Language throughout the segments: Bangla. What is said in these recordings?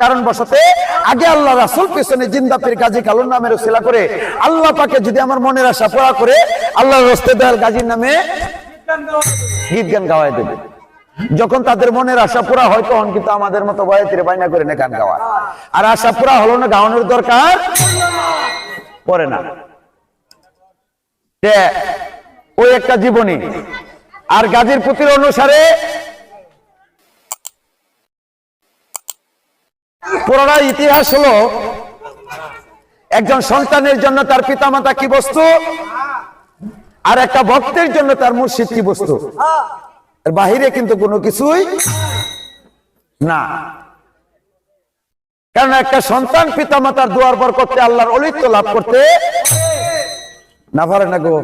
কারণ বসতে আগে আল্লাহ রাসুল পেছনে জিন্দাপির গাজী কালুর নামের উসিলা করে আল্লাহ পাকে যদি আমার মনের আশা পড়া করে আল্লাহ রস্তে দয়াল গাজীর নামে গীত গান গাওয়াই দেবে। যখন তাদের মনের আশা পুরা হয় তখন কিন্তু আমাদের মতো বয়াতিরে বাইনা করে না গান গাওয়া। আর আশা পুরা হলো না গাওয়ানোর দরকার পড়ে না। ওই একটা জীবনী, আর গাজীর পুতির অনুসারে পুরোটা ইতিহাস হলো একজন সন্তানের জন্য তার পিতামাতা কি বস্তু? আর একটা ভক্তের জন্য তার মুর্শিদ কি বস্তু? বাহিরে কিন্তু কোনো কিছুই না। কারণ একটা সন্তান পিতামাতার দুয়ার পর করতে আল্লাহর অলিত্য লাভ করতে না পারে না গো।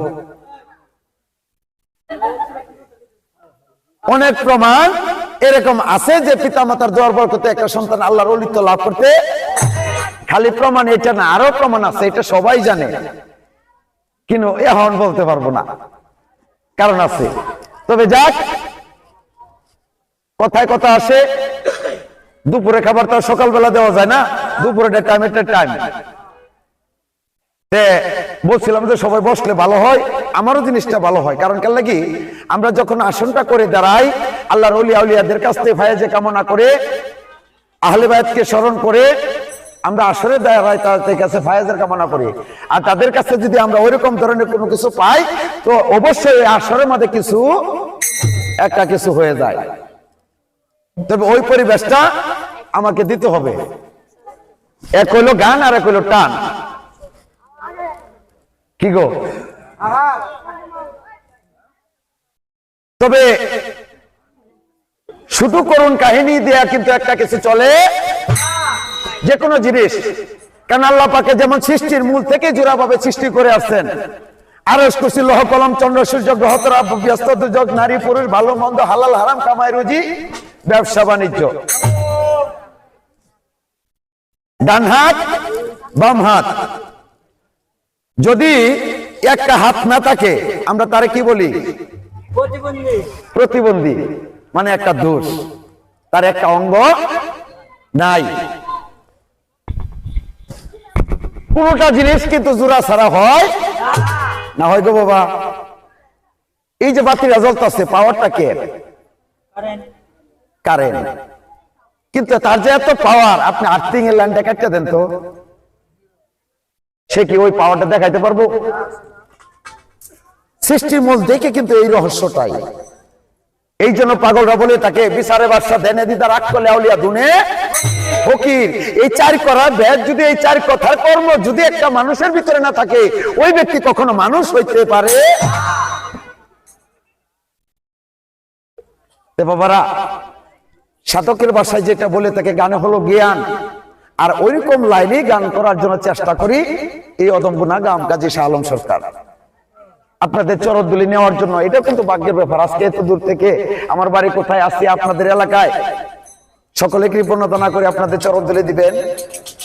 অনেক প্রমাণ এরকম আছে যে পিতামাতার দোয়ার বরকতে একটা সন্তান আল্লাহর অলিত্য লাভ করতে? খালি প্রমাণ এটা না, আরও প্রমাণ আছে, এটা সবাই জানে। কিন্তু এখন বলতে পারব না। কারণ আছে। তবে যাক, কথায় কথা আসে। দুপুরে খাবার তো সকালবেলা দেওয়া যায় না দুপুরে টাইম একটা টাইম বলছিলাম যে সবাই বসলে ভালো হয়, আমারও জিনিসটা ভালো হয়। কারণ কেন লাগি, আমরা যখন আসনটা করে দাঁড়াই আল্লাহর অলিয়া উলিয়াদের কাছ থেকে ফায়াজে কামনা করে, আহলে বায়াতকে স্মরণ করে আমরা আসরে দাঁড়াই তাদের কাছে ফায়াজের কামনা করি। আর তাদের কাছে যদি আমরা ওইরকম ধরনের কোনো কিছু পাই, তো অবশ্যই আসরের মধ্যে কিছু, একটা কিছু হয়ে যায়। তবে ওই পরিবেশটা আমাকে দিতে হবে। এক হইল গান আর এক হইল টান। কি গো? তবে শুধু করুন কাহিনী দেয়া কিন্তু একটা কিছু চলে। যে কোনো জিনিস। কারণ আল্লাহ পাকে যেমন সৃষ্টির মূল থেকে জোড়াভাবে সৃষ্টি করে আসছেন। আরস কুশি লহ কলম চন্দ্র সূর্য গ্রহ ব্যস্ত দুর্যোগ নারী পুরুষ ভালো মন্দ হালাল হারাম কামাই রুজি ব্যবসা বাণিজ্য। ডান হাত বাম হাত। যদি একটা হাত না থাকে আমরা তারে কি বলি? প্রতিবন্ধী। প্রতিবন্ধী। মানে একটা দোষ। তার একটা অঙ্গ নাই। কোনটা জিনিস কিন্তু জোড়া ছাড়া হয় না হয় গো বাবা? এই যে বাতি রেজাল্ট আছে পাওয়ারটা কে? করেন কারেন্ট কিন্তু তার যে এত পাওয়ার আপনি আর্থিং এর লাইনটা কাটতে দেন তো। সে কি ওই পাওয়ারটা দেখাইতে পারব? সৃষ্টির মূল দেখে কিন্তু এই রহস্যটাই। এই জন্য পাগলরা বলে তাকে বিচারে বাদশা দেনে দিদার আট করলে আউলিয়া দুনে। ফকির, এই চার করা ব্যাগ যদি এই চার কথার কর্ম যদি একটা মানুষের ভিতরে না থাকে, ওই ব্যক্তি কখনো মানুষ হইতে পারে? বাবারা, সাধকের ভাষায় যেটা বলে তাকে গানে হলো জ্ঞান। আর ওইরকম লাইনে গান করার জন্য চেষ্টা করি, এই অদম্বনা গাম কাজী শাহ আলম সরকার। আপনাদের চরদুলি নেওয়ার জন্য। এটা কিন্তু ভাগ্যের ব্যাপার। আজকে এত দূর থেকে আমার বাড়ি কোথায় আসছি আপনাদের এলাকায়? সকলে কৃপণতা না করে আপনাদের চরণদুলি দিবেন।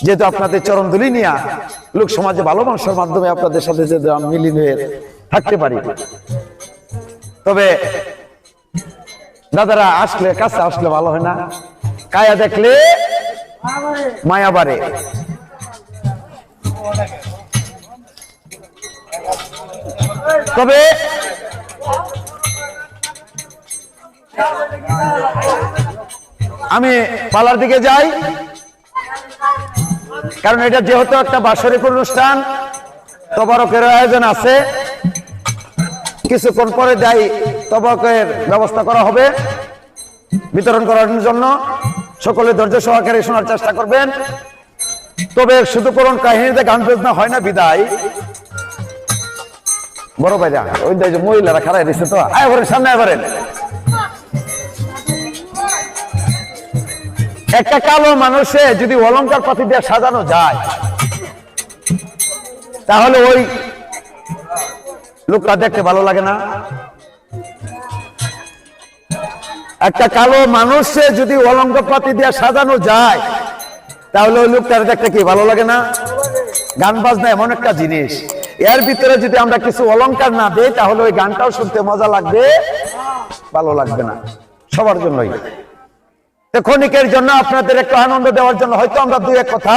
যেহেতু আপনাদের চরণদুলি নিয়ে লোক সমাজে ভালো মানুষের মাধ্যমে আপনাদের সাথে যে মিলিন হয়ে থাকতে পারি। তবে দাদারা আসলে, কাছে আসলে ভালো হয় না। কায়া দেখলে মায়া বাড়ে। তবে আমি পালার দিকে যাই। কারণ এটা যেহেতু একটা বাৎসরিক অনুষ্ঠান, তবারকের আয়োজন আছে। কিছুক্ষণ পরে যাই তবারকের ব্যবস্থা করা হবে বিতরণ করার জন্য। সকলে ধৈর্য সহকারে শোনার চেষ্টা করবেন। তবে শুধু করুন কাহিনীতে গান বেজনা হয় না, বিদায়। বড় ভাইরা ওই যে মহিলারা খারাই দিচ্ছে তো। আয় সামনে আয় একটা কালো মানুষে যদি অলংকার পাতি দিয়ে সাজানো যায়, তাহলে ওই লোকটা দেখতে ভালো লাগে না। একটা কালো মানুষে যদি অলঙ্কার পাতি দিয়ে সাজানো যায়, তাহলে ওই লোকটার দেখতে কি ভালো লাগে না? গান বাজনা এমন একটা জিনিস। এর ভিতরে যদি আমরা কিছু অলংকার না দেই, তাহলে ওই গানটাও শুনতে মজা লাগবে, ভালো লাগবে না। সবার জন্যই। ক্ষণিকের জন্য আপনাদের একটু আনন্দ দেওয়ার জন্য হয়তো আমরা দুই এক কথা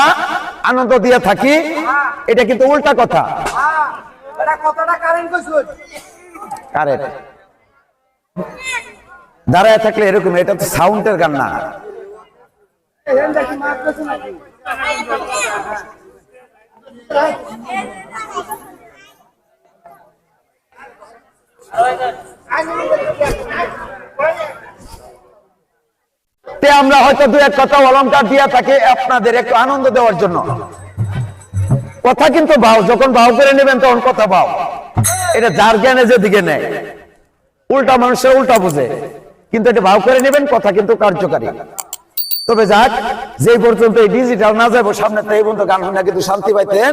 আনন্দ দিয়ে থাকি। এটা কিন্তু উল্টা কথা। দাঁড়ায় থাকলে এরকম, এটা তো সাউন্ডের গান না এখান দেখি মারতেছ নাকি তে আমরা হয়তো দু এক কথা অলঙ্কার দিয়া থাকি আপনাদের একটু আনন্দ দেওয়ার জন্য। কথা কিন্তু বাও যখন বাও করে নেবেন তখন কথা বাও এটা যার জ্ঞানে যেদিকে নেয়। উল্টা মানুষের উল্টা বুঝে। কিন্তু এটা ভাও করে নেবেন, কথা কিন্তু কার্যকারী। তবে যাক যে পর্যন্ত এই ডিজিটাল না যাব সামনে তো এই পর্যন্ত গান হয় না, কিন্তু শান্তি পাইতেন।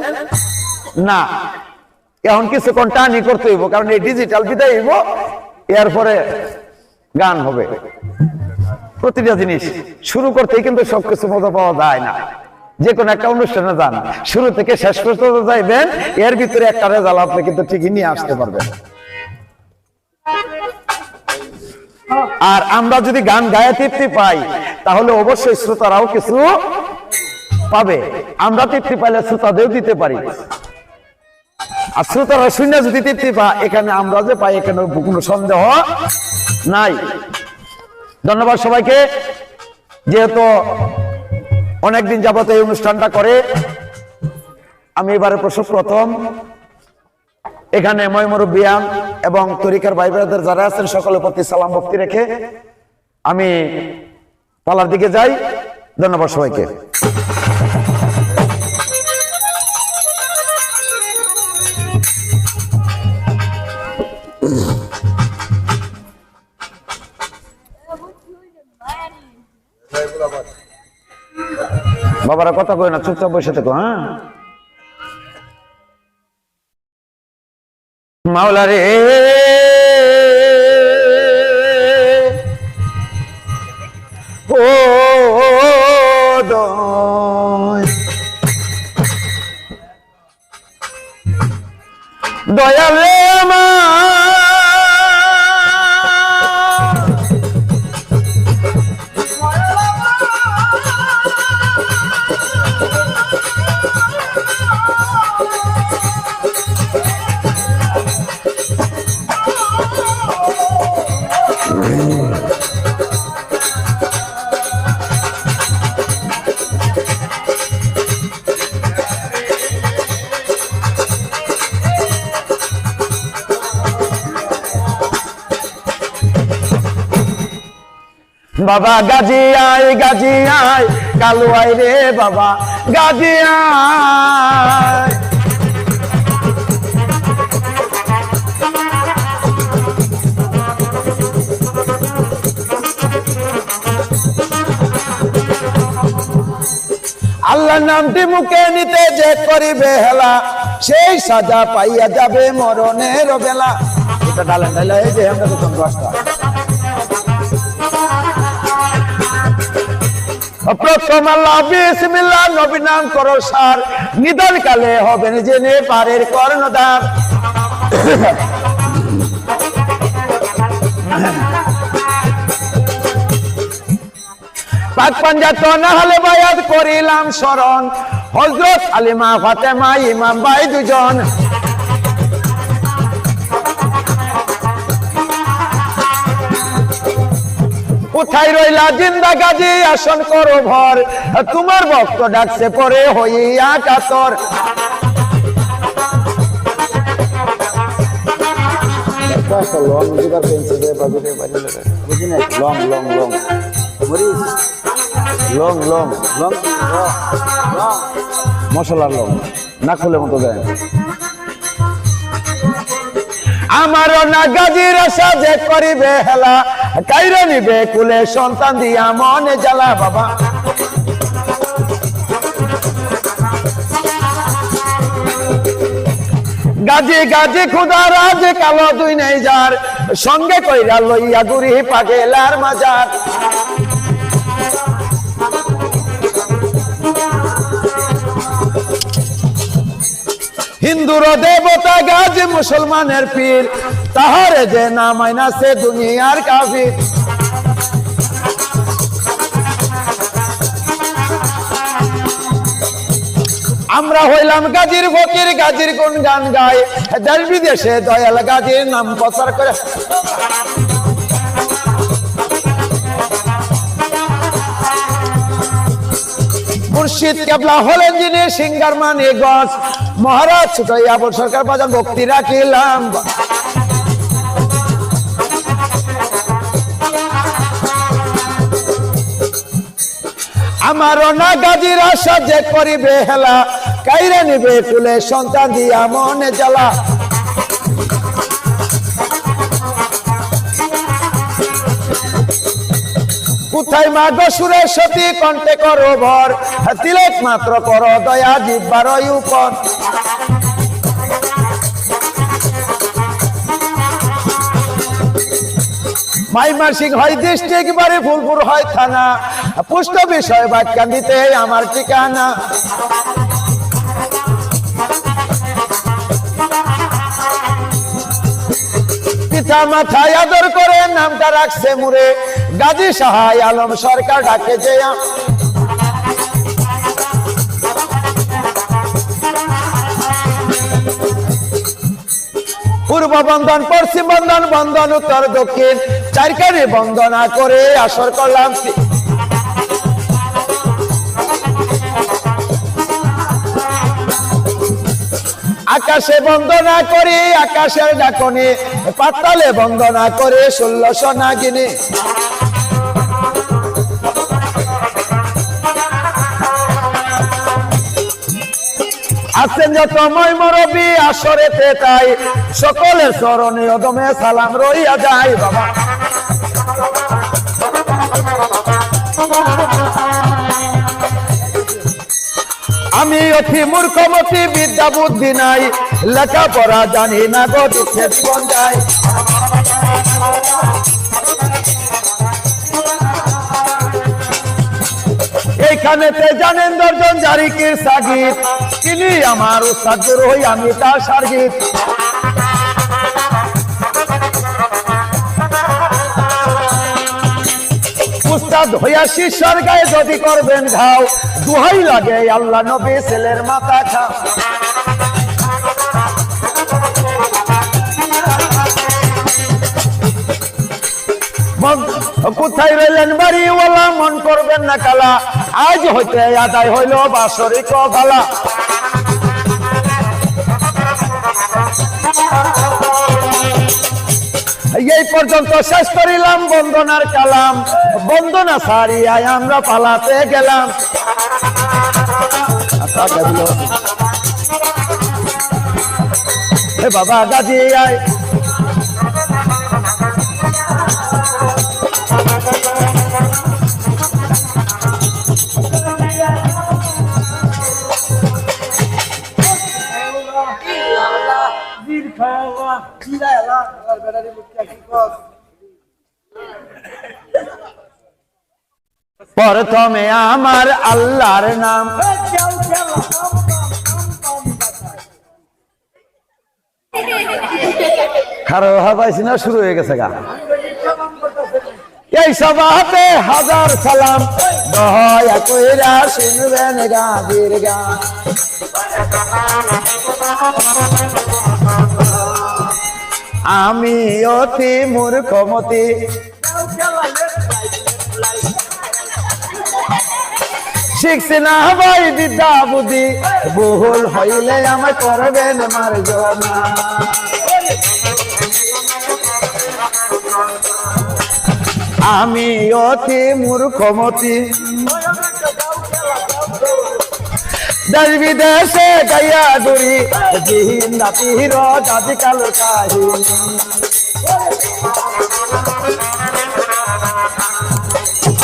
না। এখন কিছুক্ষণ টানি করতে হইব, কারণ এই ডিজিটাল বিদায় হইব, এরপরে গান হবে। প্রতিটা জিনিস শুরু করতেই কিন্তু সবকিছু মজা পাওয়া যায় না। যে কোনো একটা অনুষ্ঠানে যান, শুরু থেকে শেষ পর্যন্ত যাইবেন, এর ভিতরে একটা রেজাল্ট আপনি কিন্তু ঠিকই নিয়ে আসতে পারবেন। আর আমরা যদি গান গায়ে তৃপ্তি পাই, তাহলে অবশ্যই শ্রোতারাও কিছু পাবে। আমরা তৃপ্তি পাইলে শ্রোতাদেরও দিতে পারি। আর শ্রোতারা শূন্য যদি তৃপ্তি পা এখানে আমরা যে পাই, এখানে কোনো সন্দেহ নাই। ধন্যবাদ সবাইকে। যেহেতু অনেকদিন যাবত এই অনুষ্ঠানটা করে, আমি এবারে প্রসব প্রথম। এখানে ময়মরুবিয়ান এবং তরিকার ভাই বোনেদের যারা আছেন, সকলের প্রতি সালাম ভক্তি রেখে আমি পালার দিকে যাই। ধন্যবাদ সবাইকে। বাবারা কথা কই না চুপচাপ বসে থাকো হ্যাঁ? মাওলা রে বাবা, গাজি আয় গাজি আয়, কালু আয় রে বাবা, গাজি আয়। আল্লাহ নামটি মুখে নিতে যে করিবে হেলা, সেই সাজা পাইয়া যাবে মরণের বেলা। এটা ডালেন ডালে এই যে আমরা প্রথম রাস্তা প্রথম আল্লাহ, বিসমিল্লাহ নাম করো সার। নিদান কালে হবেন জেনে পারের পাক না হলে বায়াত করিলাম স্মরণ। হজরত আলিমা, ফাতেমা, ইমাম ভাই দুজন। কোথায় রইলা জিন্দা গাজি? আসন করো ভর। তোমার ভক্ত ডাকছে পরে হইয়া কাতর লং লং লং। লং লং লং মশলার লং না খুলে মতো দেয় আমার না গাজির সাজে করিবে হেলা। কাইরে নিবে কুলে সন্তান দিয়া মনে জ্বালা বাবা। গাজি গাজি, খুদা রাজ, কালো দুই নেই যার। সঙ্গে কইরা লইয়া গুরি পাগেলার মাজার। হিন্দুর দেবতা গাজ মুসলমানের পীর। তাহারে যে না মাইনা সে দুনিয়ার কাফি। আমরা হইলাম গাজির ফকির, গাজির কোন গান গায় দেশ বিদেশে দয়াল গাজির নাম প্রচার করে। মুর্শিদ কেবলা হলেন যিনি সিঙ্গার মানে গছ মহারাজ ছুটাইয়া বল সরকার বাজার ভক্তি রাখিলাম আমারও না গাজীর আশা যে করিবে হেলা, কাইরে নিবে কুলে সন্তান দিয়া মনে জ্বালা। কোথায় মা গসুরের সতী কণ্ঠে করো ভর, তিলক মাত্র কর দয়া জিব্বার উপর। মাইমা সিং হয় ডিস্ট্রিক্ট বাড়ি ফুলপুর হয় থানা। পুষ্ট বিষয় বাক্যান্দিতে আমার ঠিকানা। পিতা মাথায় আদর করে নামটা রাখছে মুরে গাজী সাহায় আলম সরকার ডাকে যে পূর্ব বন্ধন পশ্চিম বন্ধন বন্ধন উত্তর, দক্ষিণ। চারখানে বন্দনা করে আসর করলাম। আকাশে বন্দনা করি, আকাশের ডাকনে, পাতালে বন্দনা করে, ষোলশ নাগিনী। আছেন যত মই মরবি আসরেতে তাই, সকলের স্মরণে অদমে সালাম রইয়া যায় বাবা। আমি অতি মূর্খমতি, বিদ্যা বুদ্ধি নাই, লেখাপড়া জানি না গো দুঃখে জীবন যায় এইখানেতে জানেন দর্জন জারিকির সাগিত তিনি আমার উৎসাহ হই আমি তার সার্গিত উস্তাদ হইয়া শিষ্যর গায়ে যদি করবেন ঘাও, দুহাই লাগে আল্লাহ নবী ছেলের মাথা খাও কোথায় রইলেন বাড়িওয়ালা? মন করবেন না কালা। আজ হইতে আদায় হইল বাসরিক এই পর্যন্ত শেষ করিলাম বন্দনার কালাম। বন্দনা সারিয়ায় আমরা পালাতে গেলাম। টাকা দিল। এ বাবা গাজি আয়। বেড়ারি মুক্তি কি কস প্রথমে আমার আল্লাহর নাম। খারো হাবাইছি না, শুরু হয়ে গেছে গা। এই সভাতে হাজার সালাম। দয়া কইরা শুনবেন গান। আমি অতি মূর্খমতি। শিখছি না ভাই বিদ্যা বুদ্ধি বহুল হইলে আমায় করবেন মার জমা আমি অতি মূর্খমতি। দেশ বিদেশে গাইয়া ডুরি দাদি কাল কাহিনী।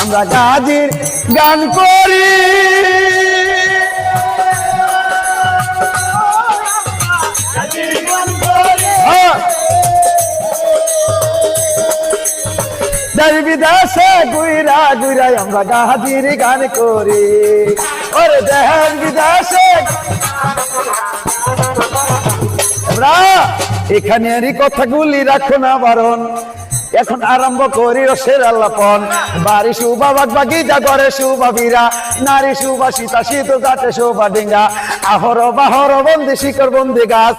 আমরা গাজির গান করি। হ্যাঁ। দেশ বিদেশে গুইরা গুইরা আমরা গাজির গান করি। ওরে দেশ বিদেশে। এখানেরই কথাগুলি রাখো না, বারণ। এখন আরম্ভ করি রসের আল্লাপন বাড়ি শুভা বাগ বাগিচা করে শুভা বীরা। নারী শুভা সীতা শীত জাতে শোভা ডিঙ্গা। আহর বাহর বন্দি শিকর বন্দি গাছ।